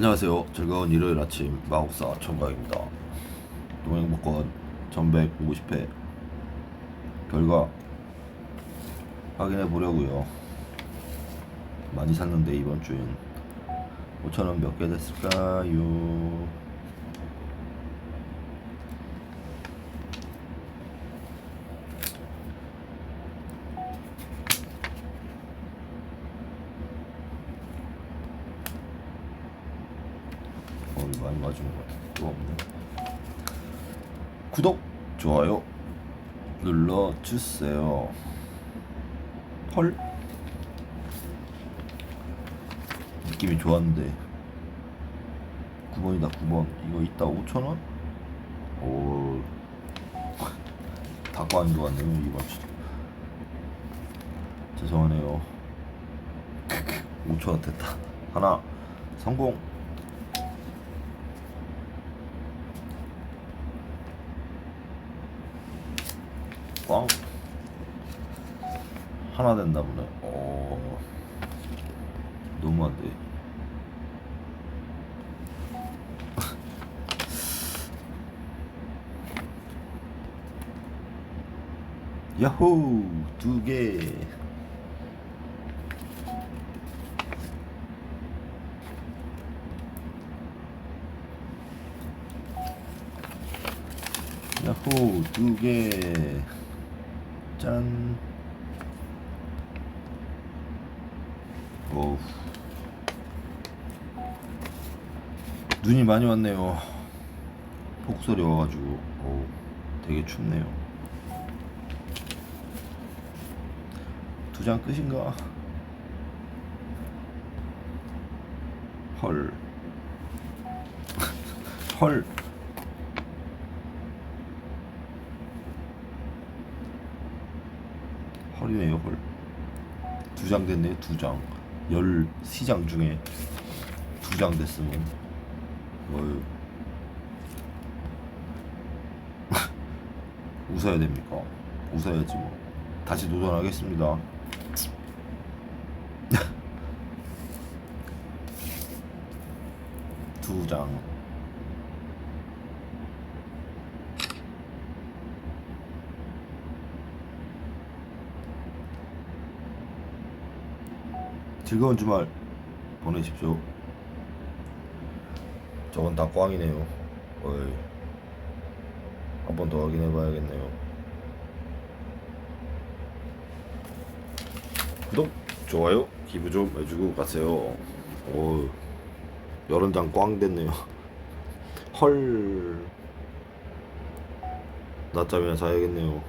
안녕하세요. 즐거운 일요일 아침 마곡사 청각입니다. 동행복권 1150회 결과 확인해 보려고요. 많이 샀는데 이번 주엔 5천원 몇 개 됐을까요? 어, 이거 많이 맞은 것 같아. 또 없네. 구독, 좋아요 눌러주세요. 헐. 느낌이 좋았는데 9번이다 9번 이거 이따 5천원? 오 닭고 안 좋았네요 이번 주 죄송하네요 5천원 됐다 하나 성공 꽝 하나 된다 보네. 어. 너무한데 야호! 두 개. 야호! 두 개 짠. 어우. 눈이 많이 왔네요. 폭설이 와가지고. 어우 되게 춥네요. 두 장 끝인가? 헐. 헐. 헐이네요 헐. 두 장 됐네요 두 장. 13장 중에 두 장 됐으면 어휴 웃어야 됩니까? 웃어야지 뭐 다시 도전하겠습니다 두장 즐거운 주말 보내십시오. 저건 다 꽝이네요. 어이. 한번 더 확인해 봐야겠네요. 구독, 좋아요, 기부 좀 해주고 가세요. 오, 여러 장꽝 됐네요. 헐. 낮잠이나 자야겠네요.